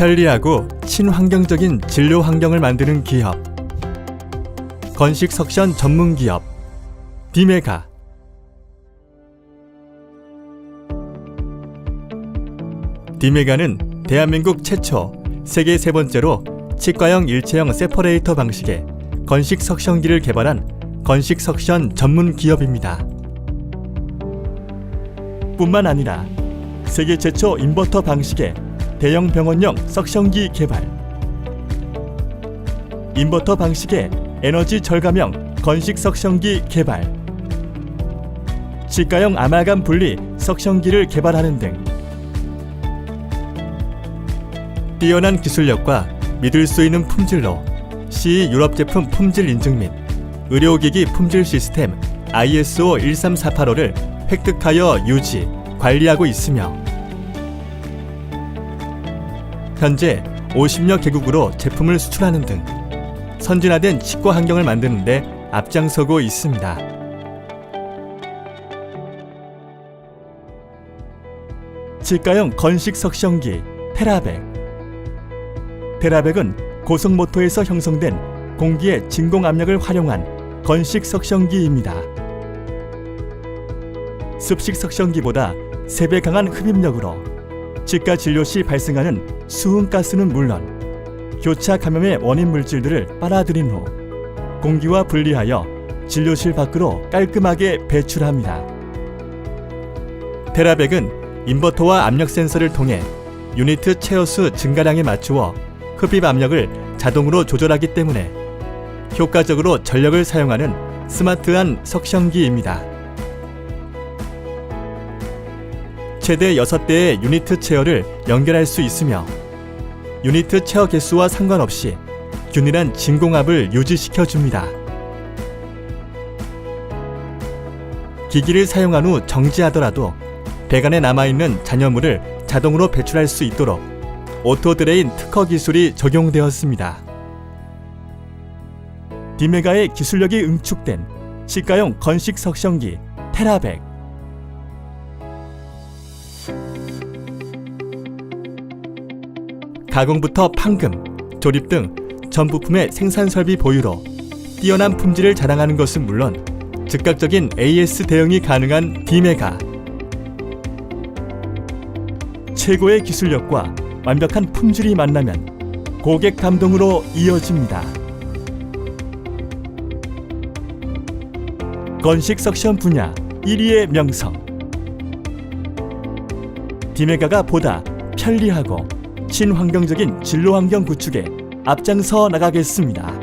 편리하고 친환경적인 진료 환경을 만드는 기업. 건식 석션 전문 기업. 디메가. 디메가는 대한민국 최초, 세계 세 번째로 치과형 일체형 세퍼레이터 방식의 건식 석션기를 개발한 건식 석션 전문 기업입니다. 뿐만 아니라 세계 최초 인버터 방식의 대형 병원용 석션기 개발, 인버터 방식의 에너지 절감형 건식 석션기 개발, 치과형 아말감 분리 석션기를 개발하는 등 뛰어난 기술력과 믿을 수 있는 품질로 CE 유럽 제품 품질 인증 및 의료기기 품질 시스템 ISO 13485를 획득하여 유지, 관리하고 있으며 현재 50여 개국으로 제품을 수출하는 등 선진화된 치과 환경을 만드는 데 앞장서고 있습니다. 치과용 건식 석션기 테라백 테라백은 고속모터에서 형성된 공기의 진공 압력을 활용한 건식 석션기입니다. 습식 석션기보다 3배 강한 흡입력으로 치과 진료 시 발생하는 수은가스는 물론 교차 감염의 원인 물질들을 빨아들인 후 공기와 분리하여 진료실 밖으로 깔끔하게 배출합니다. 테라백은 인버터와 압력 센서를 통해 유니트 체어수 증가량에 맞추어 흡입 압력을 자동으로 조절하기 때문에 효과적으로 전력을 사용하는 스마트한 석션기입니다. 최대 6대의 유니트 체어를 연결할 수 있으며 유니트 체어 개수와 상관없이 균일한 진공압을 유지시켜 줍니다. 기기를 사용한 후 정지하더라도 배관에 남아있는 잔여물을 자동으로 배출할 수 있도록 오토 드레인 특허 기술이 적용되었습니다. 디메가의 기술력이 응축된 치과용 건식 석션기 테라백 가공부터 판금, 조립 등 전 부품의 생산 설비 보유로 뛰어난 품질을 자랑하는 것은 물론 즉각적인 AS 대응이 가능한 디메가 최고의 기술력과 완벽한 품질이 만나면 고객 감동으로 이어집니다. 건식 석션 분야 1위의 명성 디메가가 보다 편리하고 친환경적인 진로 환경 구축에 앞장서 나가겠습니다.